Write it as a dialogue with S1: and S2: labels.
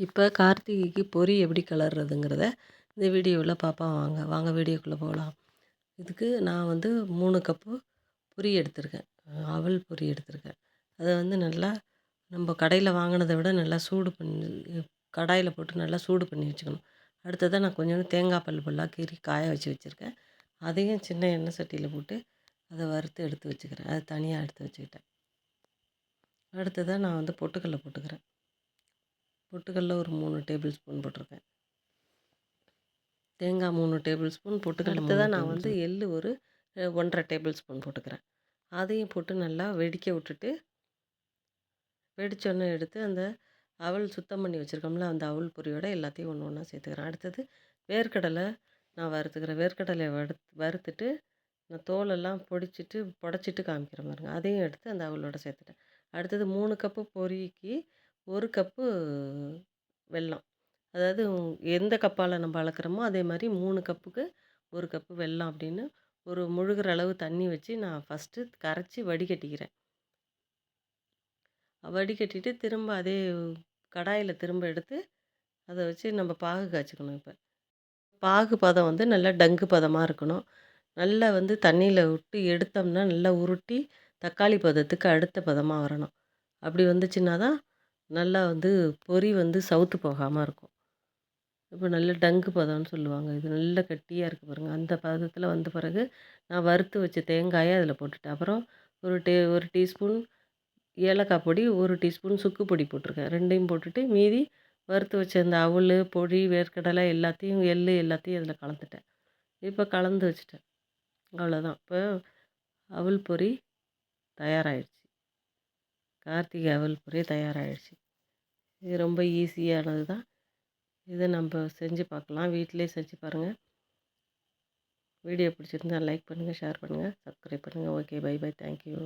S1: இப்போ கார்த்திகைக்கு பொரி எப்படி கிளறதுங்கிறத இந்த வீடியோவில் பார்ப்போம். வாங்க வாங்க வீடியோக்குள்ளே போகலாம். இதுக்கு நான் வந்து மூணு கப்பு பொரி எடுத்திருக்கேன். அவல் பொரி எடுத்திருக்கேன். அதை வந்து நல்லா நம்ம கடையில் வாங்கினதை விட நல்லா சூடு பண்ணி கடாயில் போட்டு நல்லா சூடு பண்ணி வச்சுக்கணும். அடுத்ததாக நான் கொஞ்சோண்டு தேங்காய் பல் பல்லாக கீறி காய வச்சு வச்சுருக்கேன். அதையும் சின்ன எண்ணெய் சட்டியில் போட்டு அதை வறுத்து எடுத்து வச்சுக்கிறேன். அதை தனியாக எடுத்து வச்சுக்கிட்டேன். அடுத்ததாக நான் வந்து பொட்டுக்கடல போட்டுக்கிறேன். பொட்டுக்கடல ஒரு மூணு டேபிள் ஸ்பூன் போட்டிருக்கேன். தேங்காய் மூணு டேபிள் ஸ்பூன் பொட்டுக்கடல அடுத்ததாக நான் வந்து எள் ஒரு ஒன்றரை டேபிள் ஸ்பூன் போட்டுக்கிறேன். அதையும் போட்டு நல்லா வெடிக்க விட்டுட்டு வெடிச்சோன்னே எடுத்து அந்த அவல் சுத்தம் பண்ணி வச்சுருக்கோம்ல அந்த அவல் பொரியோட எல்லாத்தையும் ஒன்று ஒன்றா சேர்த்துக்கிறேன். அடுத்தது வேர்க்கடலை நான் வறுத்துக்கிறேன். வேர்க்கடலையை வறு வறுத்துட்டு நான் தோலெல்லாம் பொடிச்சிட்டு புடச்சிட்டு காமிக்கிறேன் பாருங்க. அதையும் எடுத்து அந்த அவலோட சேர்த்துட்டேன். அடுத்தது மூணு கப்பு பொரிக்கு ஒரு கப்பு வெல்லம். அதாவது எந்த கப்பால் நம்ம வளர்க்குறோமோ அதே மாதிரி மூணு கப்புக்கு ஒரு கப்பு வெல்லம் அப்படின்னு ஒரு முழுகிற அளவு தண்ணி வச்சு நான் ஃபஸ்ட்டு கரைச்சி வடிகட்டிக்கிறேன். வடிகட்டிட்டு திரும்ப அதே கடாயில் திரும்ப எடுத்து அதை வச்சு நம்ம பாகு காய்ச்சிக்கணும் இப்போ. பாகு பதம் வந்து நல்லா டங்கு பதமாக இருக்கணும். நல்லா வந்து தண்ணியில் விட்டு எடுத்தோம்னா நல்லா உருட்டி தக்காளி பதத்துக்கு அடுத்த பதமாக வரணும். அப்படி வந்துச்சுன்னா தான் நல்லா வந்து பொரி வந்து சவுத்து போகாமல் இருக்கும். இப்போ நல்ல டங்கு பதம்னு சொல்லுவாங்க. இது நல்ல கட்டியாக இருக்குது பாருங்கள் அந்த பதத்தில் வந்த பிறகு நான் வறுத்து வச்ச தேங்காயை அதில் போட்டுட்டேன். அப்புறம் ஒரு டே ஒரு டீஸ்பூன் ஏலக்காய் பொடி ஒரு டீஸ்பூன் சுக்கு பொடி போட்டிருக்கேன். ரெண்டையும் போட்டுட்டு மீதி வறுத்து வச்ச அந்த அவல் பொடி வேர்க்கடலை எல்லாத்தையும் எள் எல்லாத்தையும் அதில் கலந்துட்டேன். இப்போ கலந்து வச்சுட்டேன். அவ்வளோதான் இப்போ அவல் பொரி தயாராகிடுச்சு கார்த்திகை அவல் பொரி தயாராகிடுச்சு இது ரொம்ப ஈஸியானது தான் இதை நம்ம செஞ்சு பார்க்கலாம் வீட்டிலே செஞ்சு பாருங்கள் வீடியோ பிடிச்சிருந்தா லைக் பண்ணுங்கள் ஷேர் பண்ணுங்கள் சப்ஸ்கிரைப் பண்ணுங்கள் ஓகே பை பை. தேங்க்யூ.